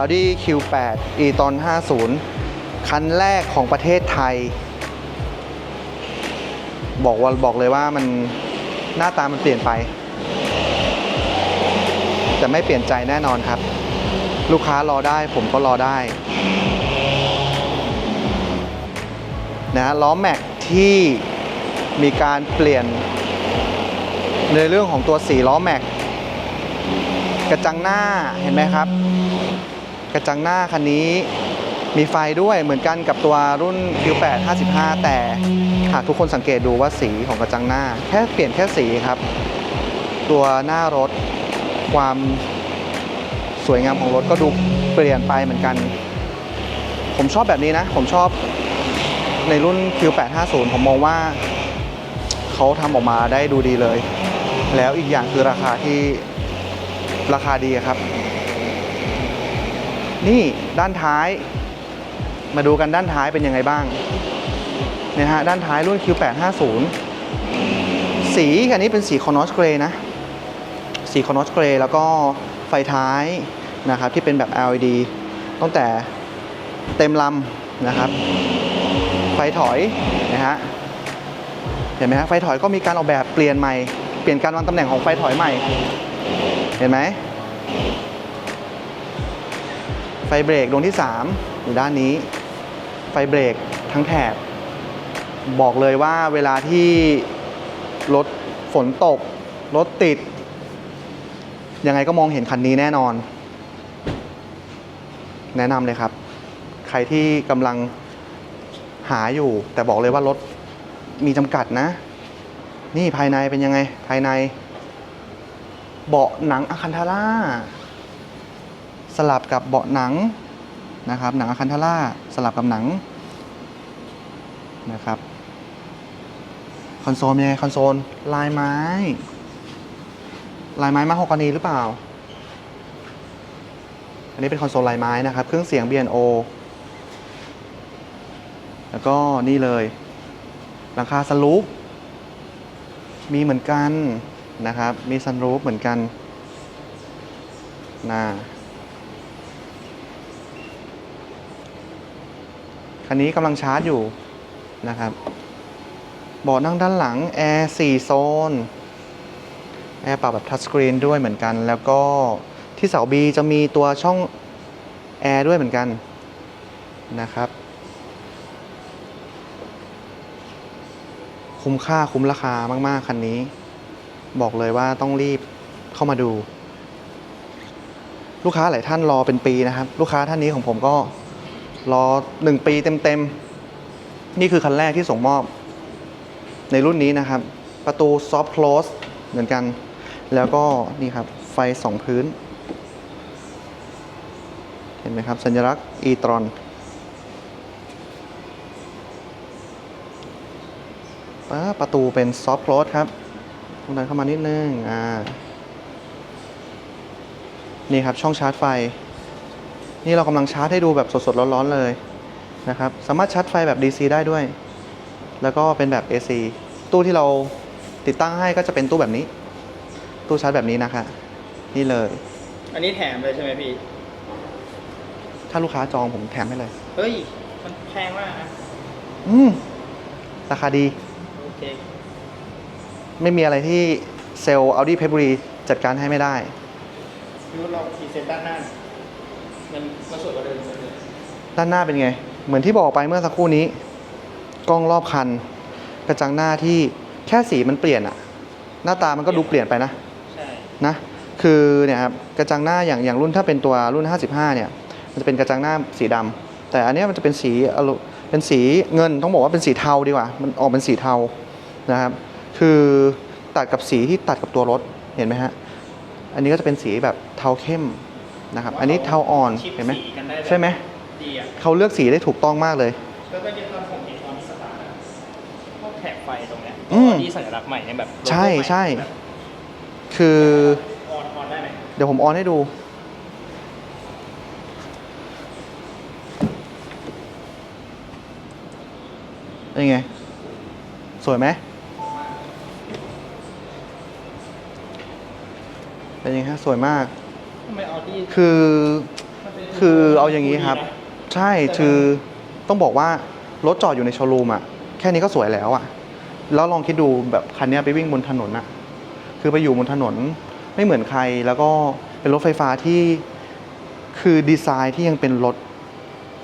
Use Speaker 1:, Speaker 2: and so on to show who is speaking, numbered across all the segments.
Speaker 1: Audi Q8 e-tron 50 คันแรกของประเทศไทย บอกว่าบอกเลยว่ามันหน้าตามันเปลี่ยนไป แต่ไม่เปลี่ยนใจแน่นอนครับ ลูกค้ารอได้ผมก็รอได้นะฮะล้อแม็กที่มีการเปลี่ยนในเรื่องของตัวสีล้อแม็กกระจังหน้าเห็นไหมครับ กระจังหน้าคันนี้มีไฟด้วยเหมือนกันกับตัวรุ่น Q8 55 แต่หากทุกคนสังเกตดูว่าสีของกระจังหน้า แค่เปลี่ยนแค่สีครับ ตัวหน้ารถความสวยงามของรถก็ดูเปลี่ยนไปเหมือนกัน ผมชอบแบบนี้นะ ผมชอบในรุ่น Q8 50 ผมมองว่าเขาทำออกมาได้ดูดีเลย แล้วอีกอย่างคือราคาที่ราคาดีครับ นี่ด้านท้าย มาดูกันด้านท้ายเป็นยังไงบ้างเนี่ยฮะด้านท้ายรุ่น Q850 สีอันนี้เป็นสีคอนอสเกรย์นะ สีคอนอสเกรย์แล้วก็ไฟท้ายนะครับที่เป็นแบบ LED ตั้งแต่เต็มลำนะครับ ไฟถอยนะฮะเห็นไหมฮะไฟถอยก็มีการออกแบบเปลี่ยนใหม่ เปลี่ยนการวางตำแหน่งของไฟถอยใหม่ เห็นไหม ไฟเบรกดวงที่ 3 อยู่ด้านนี้ ไฟเบรกทั้งแถบ บอกเลยว่าเวลาที่รถฝนตก รถติด ยังไงก็มองเห็นคันนี้แน่นอน แนะนำเลยครับ ใครที่กำลังหาอยู่ แต่บอกเลยว่ารถมีจำกัดนะ นี่ภายในเป็นยังไง ภายใน เบาะหนังอะคันทาร่า ลับกับเบาะหนังนะครับหนังอะคันทาร่าสลับกับหนังนะครับคอนโซลยังไงคอนโซลลายไม้ ลายไม้มาฮอกกานีหรือเปล่า อันนี้เป็นคอนโซลลายไม้นะครับ เครื่องเสียง B&O แล้วก็นี่เลยหลังคาสลูปมีเหมือนกันนะครับ มีซันรูฟเหมือนกันนะ คันนี้กำลังชาร์จอยู่นะครับเบาะนั่งด้านหลังแอร์4โซนแอร์ปรับแบบทัชสกรีนด้วยเหมือนกัน แล้วก็ที่เสา B จะมีตัวช่องแอร์ด้วยเหมือนกันนะครับ คุ้มค่าคุ้มราคามาก ๆ คันนี้ บอกเลยว่าต้องรีบเข้ามาดู ลูกค้าหลายท่านรอเป็นปีนะครับ ลูกค้าท่านนี้ของผมก็ รอหนึ่งปีเต็มๆ นี่คือคันแรกที่ส่งมอบ ในรุ่นนี้นะครับ ประตูซอฟ t ์ l คล s สเหมือนกัน แล้วก็นี่ครับ ไฟสองพื้น เห็นไหมครับ สัญลักษณ์ e-tron ป๊าประตูเป็นซอฟ t ์ c ล o สครับต้องดันเข้ามานิดนึงอ่านี่ครับช่องชาร์จไฟ นี่เรากำลังชาร์จให้ดูแบบสดๆร้อนๆเลยนะครับสามารถชาร์จไฟแบบ DC ได้ด้วย แล้วก็เป็นแบบ AC ตู้ที่เราติดตั้งให้ก็จะเป็นตู้แบบนี้ ตู้ชาร์จแบบนี้นะคะนี่เลย
Speaker 2: อันนี้แถมเลยใช่ไหมพี่
Speaker 1: ถ้าลูกค้าจองผมแถมให้เลย
Speaker 2: เฮ้ย มันแพงมากนะ
Speaker 1: อืมราคาดี
Speaker 2: โอเค
Speaker 1: ไม่มีอะไรที่เซลล์ Audi เพชรบุรีจัดการให้ไม่ได้
Speaker 2: พี่วุฒิลองพรีเซนต์ด้านหน้าหน่อย มันมันสวยกว่าเดิมเลย
Speaker 1: ด้านหน้าเป็นไง เหมือนที่บอกไปเมื่อสักครู่นี้ กล้องรอบคัน กระจังหน้าที่แค่สีมันเปลี่ยนอะหน้าตามันก็ดูเปลี่ยนไปนะ
Speaker 2: ใช่
Speaker 1: นะคือเนี่ยครับกระจังหน้าอย่างอย่างรุ่นถ้าเป็นตัวรุ่น 55 เนี่ย มันจะเป็นกระจังหน้าสีดำแต่อันเนี้ยมันจะเป็นสีอลูเป็นสีเงินต้องบอกว่าเป็นสีเทาดีกว่า มันออกเป็นสีเทานะครับ คือตัดกับสีที่ตัดกับตัวรถเห็นไหมฮะอันนี้ก็จะเป็นสีแบบเทาเข้ม นะครับ อันนี้เทาอ่อน
Speaker 2: ชิป
Speaker 1: เห็นไหม
Speaker 2: สีกันได้แบบ
Speaker 1: ใช่ไหม
Speaker 2: ดีอะ
Speaker 1: เขาเลือกสีได้ถูกต้องมากเลย
Speaker 2: แล้วก็ยังตอนผมเห็นตอนที่สตาร์ทอะพวกแถบไฟตรงเนี้ย
Speaker 1: อืม
Speaker 2: ที่สัญลักษณ์ใหม่เนี่ยแบบโลโก้
Speaker 1: ใช่
Speaker 2: หม่
Speaker 1: ใช่
Speaker 2: แบบ
Speaker 1: คือ
Speaker 2: ออนออนได้ไหม
Speaker 1: เดี๋ยวผมออนให้ดูเป็นไง สวยไหมเป็นยังไงฮะสวยมาก
Speaker 2: ทำไมออดี้
Speaker 1: คือคือเอาอย่างนี้ครับ ใช่คือต้องบอกว่ารถจอดอยู่ในโชว์รูมอะแค่นี้ก็สวยแล้วอะแล้วลองคิดดูแบบคันนี้ไปวิ่งบนถนนอะคือไปอยู่บนถนนไม่เหมือนใครแล้วก็เป็นรถไฟฟ้าที่คือดีไซน์ที่ยังเป็นรถ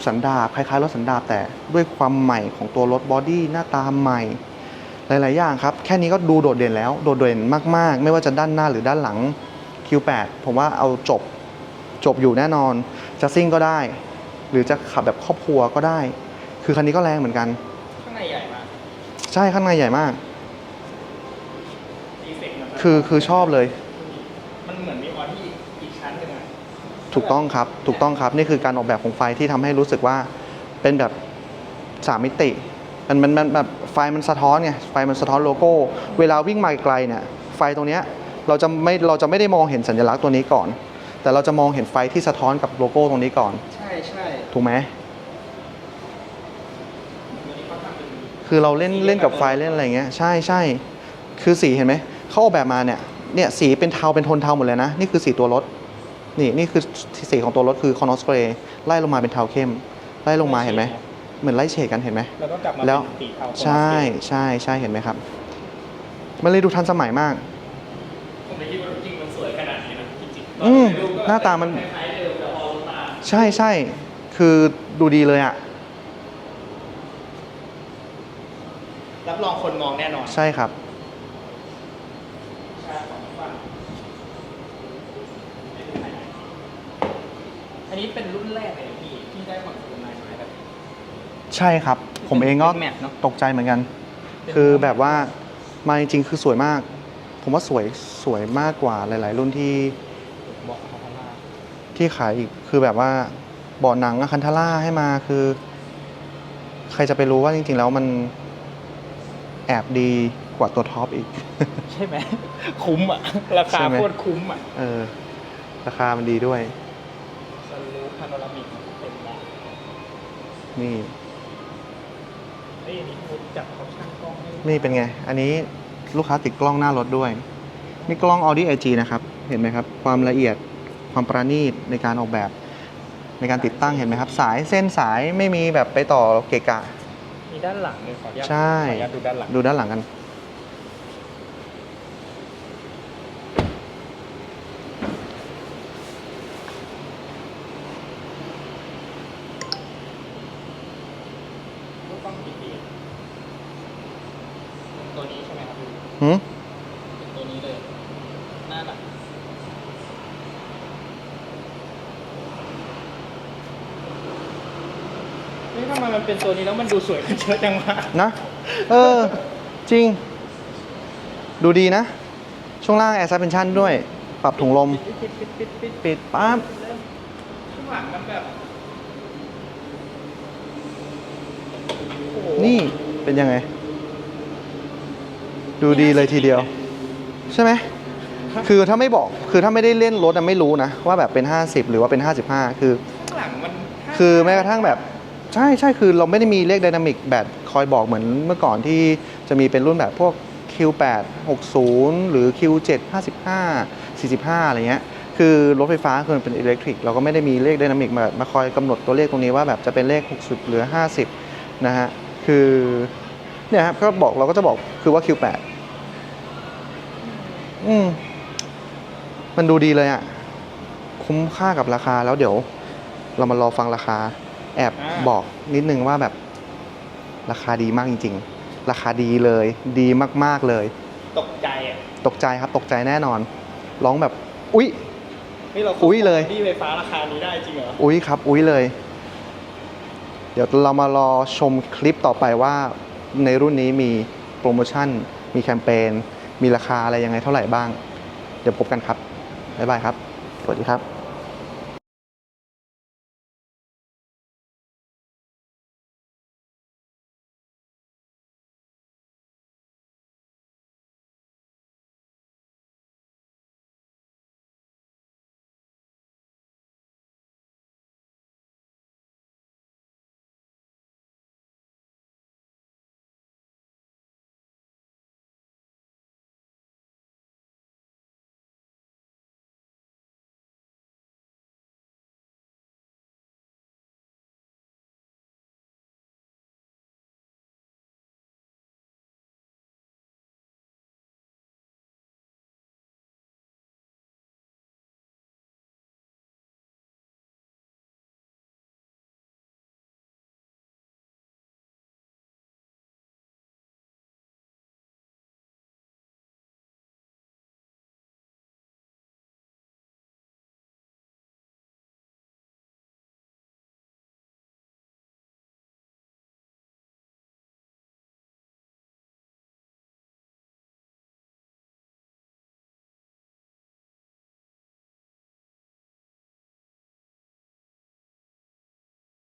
Speaker 1: สันดาปคล้ายๆรถสันดาปแต่ด้วยความใหม่ของตัวรถบอดี้หน้าตาใหม่ หลาย ๆ อย่างครับ แค่นี้ก็ดูโดดเด่นแล้ว โดดเด่นมาก ๆ ไม่ว่าจะด้านหน้าหรือด้านหลัง Q8 ผมว่าเอาจบจบอยู่แน่นอน จะซิ่งก็ได้ หรือจะขับแบบครอบครัวก็ได้ คือคันนี้ก็แรงเหมือนกัน
Speaker 2: ข้างในใหญ่มาก
Speaker 1: ใช่ข้างในใหญ่มาก
Speaker 2: ดีเฟกต์มัน
Speaker 1: คือคือชอบเลย
Speaker 2: มันเหมือนมีออที่อีกชั้นหนึ่งอะ
Speaker 1: ถูกต้องครับ ถูกต้องครับ นี่คือการออกแบบของไฟที่ทำให้รู้สึกว่าเป็นแบบสามมิติ มันมันมันแบบไฟมันสะท้อนไง ไฟมันสะท้อนโลโก้ เวลาวิ่งมาไกลเนี่ย ไฟตรงเนี้ย เราจะไม่เราจะไม่ได้มองเห็นสัญลักษณ์ตัวนี้ก่อน แต่เราจะมองเห็นไฟที่สะท้อนกับโลโก้ตรงนี้ก่อน
Speaker 2: ใช่ใช่
Speaker 1: ถูกไหม
Speaker 2: ตัวนี้เขาทำเป็น
Speaker 1: คือเราเล่นเล่นกับไฟเล่นอะไรเงี้ยใช่ใช่คือสีเห็นไหมเขาออกแบบมาเนี่ยเนี่ยสีเป็นเทาเป็นโทนเทาหมดเลยนะ นี่คือสีตัวรถ นี่นี่คือสีของตัวรถคือคอนอสเกรย์ไล่ลงมาเป็นเทาเข้ม ไล่ลงมาเห็นไหมเหมือนไล่เฉดกันเห็นไหม
Speaker 2: แล้วก็กลับมา
Speaker 1: แล้ว
Speaker 2: เป็นสีเทา
Speaker 1: ใช่ใช่ใช่เห็นไหมครับ มันเลยดูทันสมัยมาก
Speaker 2: ผมไม่คิดว่าจริงมันสวยขนาดนี้นะจริงๆ
Speaker 1: อืม
Speaker 2: ตอใรูปก็
Speaker 1: หน้าตามัน
Speaker 2: คล้ายๆเดิมแต่พอลงมา
Speaker 1: ใช่ใช่ คือดูดีเลยอะ
Speaker 2: รับรองคนมองแน่นอน
Speaker 1: ใช่ครับ
Speaker 2: ชาสองฝั่งอันนี้เป็นรุ่นแรกเลยพี่ที่ได้คอนโทรลไม้ไม้แบบนี้
Speaker 1: ใช่ครับ ผมเองก็
Speaker 2: เป็นแมทเนอะ
Speaker 1: ตกใจเหมือนกัน คือแบบว่ามาจริงๆคือสวยมาก ผมว่าสวยสวยมากกว่าหลาย ๆ รุ่นที่
Speaker 2: บอกเขาว่า
Speaker 1: ที่ขายอีกคือแบบว่าเบาะหนังอะคันทาร่าให้มาคือ ใครจะไปรู้ว่าจริง ๆ แล้วมันแอบดีกว่าตัวท็อปอีก
Speaker 2: ใช่ไหม คุ้มอะ ราคา
Speaker 1: ใช่ไหม
Speaker 2: โคตรคุ้มอะ
Speaker 1: เออ ราคามันดีด้วย
Speaker 2: สลูปพาโนรามิกเต็มแบบ
Speaker 1: นี่
Speaker 2: เฮ้ยอันนี้ผมจับเขาช่างกล้องให้
Speaker 1: นี่เป็นไง อันนี้ ลูกค้าติดกล้องหน้ารถด้วย นี่กล้อง Audi AG นะครับ เห็นไหมครับ ความละเอียดความประณีตในการออกแบบ ในการติดตั้งเห็นไหมครับ สายเส้นสายไม่มีแบบไปต่อเกะกะ
Speaker 2: มีด้านหลังเลยขออนุญาต
Speaker 1: ใช่
Speaker 2: ขออนุญาตดูด้านหลัง
Speaker 1: ดูด้านหลังกัน
Speaker 2: รูปกล้องกี่ปีตัวนี้ใช่ไหมครับพี่
Speaker 1: หืม
Speaker 2: เป็นตัวนี้เลย หน้าหลัง เฮ้ยทำไมมันเป็นตัวนี้แล้วมันดูสวยขึ้นเยอะจังวะ
Speaker 1: นะ เออ จริง ดูดีนะ ช่วงล่างแอร์ซับเพนชั่นด้วย ปรับถุงลม
Speaker 2: ปิดปิดปิดปิด
Speaker 1: ปิดปั๊บ
Speaker 2: ข้างหลังมันแบบโอ้โห
Speaker 1: นี่เป็นยังไง ดูดีเลยทีเดียว ใช่ไหม คือถ้าไม่บอก คือถ้าไม่ได้เล่นรถอะไม่รู้นะ ว่าแบบเป็น 50 หรือว่าเป็น 55 คือ
Speaker 2: ข้างหลังมัน
Speaker 1: คือแม้กระทั่งแบบ ใช่ใช่คือเราไม่ได้มีเลขไดนามิกแบบคอยบอกเหมือนเมื่อก่อนที่จะมีเป็นรุ่นแบบพวก Q8 60 หรือ Q7 55 45 อะไรเงี้ยคือรถไฟฟ้าคือมันเป็นอิเล็กทริกเราก็ไม่ได้มีเลขไดนามิกมามาคอยกำหนดตัวเลขตรงนี้ว่าแบบจะเป็นเลข 60 หรือ 50 นะฮะ คือเนี่ยครับก็บอกเราก็จะบอกคือว่า Q8 อืมมันดูดีเลยอะคุ้มค่ากับราคาแล้วเดี๋ยว เรามารอฟังราคา แอบบอกนิดนึงว่าแบบราคาดีมากจริง ๆ ราคาดีเลย ดีมากๆเลย
Speaker 2: ตกใจอะ
Speaker 1: ตกใจครับตกใจแน่นอน ร้องแบบ อุ๊ย
Speaker 2: นี่เรา
Speaker 1: อุ๊ยเลย
Speaker 2: ที่ไฟฟ้าราคานี้ได้จริงเหรอ
Speaker 1: อุ๊ยครับ อุ๊ยเลย เดี๋ยวเรามารอชมคลิปต่อไปว่า ในรุ่นนี้มีโปรโมชั่น มีแคมเปญมีราคาอะไรยังไงเท่าไหร่บ้าง เดี๋ยวพบกันครับบ๊ายบายครับ สวัสดีครับ